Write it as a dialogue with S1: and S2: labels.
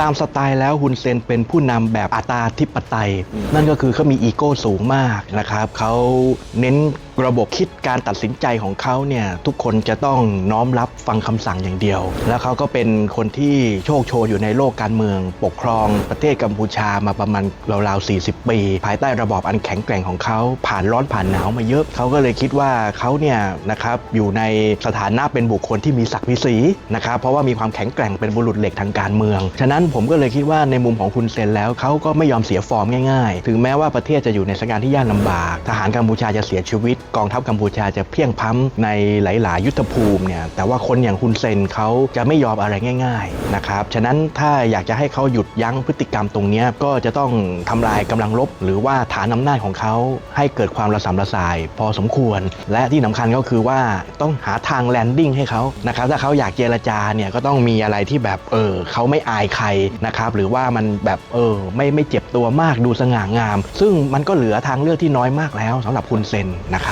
S1: ตามสไตล์แล้วฮุนเซนเป็นผู้นำแบบอาตาธิปไตย นั่นก็คือเขามีอีโก้สูงมากนะครับเขาเน้นระบบคิดการตัดสินใจของเขาเนี่ยทุกคนจะต้องน้อมรับฟังคำสั่งอย่างเดียว แล้วเขาก็เป็นคนที่โชคโชนอยู่ในโลกการเมือง ปกครองประเทศกัมพูชามาประมาณราวๆ40 ปี ภายใต้ระบอบอันแข็งแกร่งของเขาผ่านร้อนผ่านหนาวมาเยอะเขาก็เลยคิดว่าเขาเนี่ยนะครับอยู่ในสถานะเป็นบุคคลที่มีศักดิ์ศรีนะครับเพราะว่ามีความแข็งแกร่งเป็นบุรุษเหล็กทางการเมือง ฉะนั้นผมก็เลยคิดว่าในมุมของคุณเซนแล้วเขาก็ไม่ยอมเสียฟอร์มง่าย ๆ ถึงแม้ว่าประเทศจะอยู่ในสถานการณ์ที่ยากลำบาก ทหารกัมพูชาจะเสียชีวิตกองทัพกัมพูชาจะเพียงพล้ำในหลาย ๆ ยุทธภูมิเนี่ยแต่ว่าคนอย่างคุณเซนเขาจะไม่ยอมอะไรง่าย ๆ นะครับ ฉะนั้นถ้าอยากจะให้เขาหยุดยั้งพฤติกรรมตรงนี้ก็จะต้องทำลายกำลังรบ หรือว่าฐานอำนาจของเขาให้เกิดความระสำระสาย พอสมควร และที่สำคัญก็คือว่าต้องหาทางแลนดิ้งให้เขานะครับถ้าเขาอยากเจรจาเนี่ยก็ต้องมีอะไรที่แบบเออเขาไม่อายใครนะครับหรือว่ามันแบบเออไม่ไม่เจ็บตัวมากดูสง่างาม ซึ่งมันก็เหลือทางเลือกที่น้อยมากแล้วสำหรับคุณเซนนะครับ